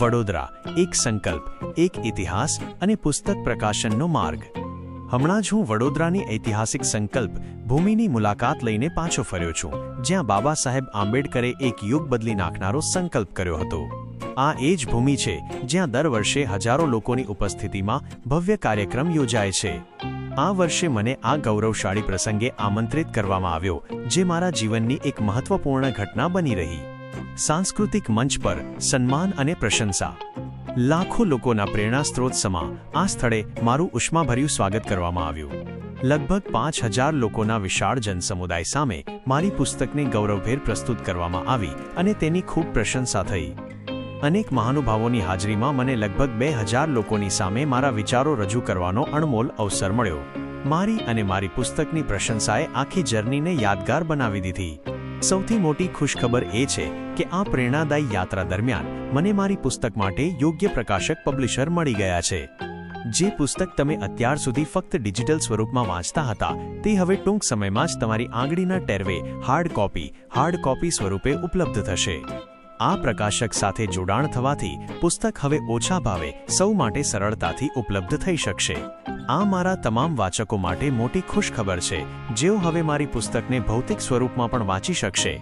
વડોદરા, એક સંકલ્પ, એક ઇતિહાસ અને પુસ્તક પ્રકાશનનો માર્ગ. હમણાં જ હું વડોદરાની ઐતિહાસિક સંકલ્પ ભૂમિની મુલાકાત લઈને પાછો ફર્યો છું, જ્યાં બાબા સાહેબ આંબેડકરે એક યુગ બદલી નાખનારો સંકલ્પ કર્યો હતો. આ એ જ ભૂમિ છે, જ્યાં દર વર્ષે હજારો લોકોની ઉપસ્થિતિમાં ભવ્ય કાર્યક્રમ યોજાય છે. આ વર્ષે મને આ ગૌરવશાળી પ્રસંગે આમંત્રિત કરવામાં આવ્યો, જે મારા જીવનની એક મહત્વપૂર્ણ ઘટના બની રહી. સાંસ્કૃતિક મંચ પર સન્માન અને પ્રશંસા. લાખો લોકોના પ્રેરણા સ્ત્રોત સમા આ સ્થળે મારું ઉષ્માભર્યું સ્વાગત કરવામાં આવ્યું. લગભગ પાંચ હજાર લોકોના વિશાળ જનસમુદાય સામે મારી પુસ્તકને ગૌરવભેર પ્રસ્તુત કરવામાં આવી અને તેની ખૂબ પ્રશંસા થઈ. અનેક મહાનુભાવોની હાજરીમાં મને લગભગ બે હજાર લોકોની સામે મારા વિચારો રજૂ કરવાનો અણમોલ અવસર મળ્યો. મારી અને મારી પુસ્તકની પ્રશંસાએ આખી જર્નીને યાદગાર બનાવી દીધી. સૌથી મોટી ખુશખબર એ છે કે આ પ્રેરણાદાયી યાત્રા દરમિયાન મને મારી પુસ્તક માટે યોગ્ય પ્રકાશક પબ્લિશર મળી ગયા છે. જે પુસ્તક તમે અત્યાર સુધી ફક્ત ડિજિટલ સ્વરૂપમાં વાંચતા હતા, તે હવે ટૂંક સમયમાં જ તમારી આંગળીના ટેરવે હાર્ડ કોપી હાર્ડ કોપી સ્વરૂપે ઉપલબ્ધ થશે. આ પ્રકાશક સાથે જોડાણ થવાથી પુસ્તક હવે ઓછા ભાવે સૌ માટે સરળતાથી ઉપલબ્ધ થઈ શકશે. આ મારા તમામ વાચકો માટે મોટી ખુશખબર છે, જેઓ હવે મારી પુસ્તકને ભૌતિક સ્વરૂપમાં પણ વાંચી શકશે.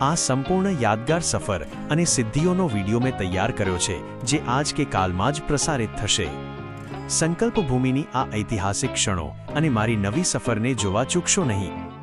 આ સંપૂર્ણ યાદગાર સફર અને સિદ્ધિઓનો વીડિયો મેં તૈયાર કર્યો છે, જે આજ કે કાલમાં જ પ્રસારિત થશે. સંકલ્પ ભૂમિની આ ઐતિહાસિક ક્ષણો અને મારી નવી સફરને જોવા ચૂકશો નહીં.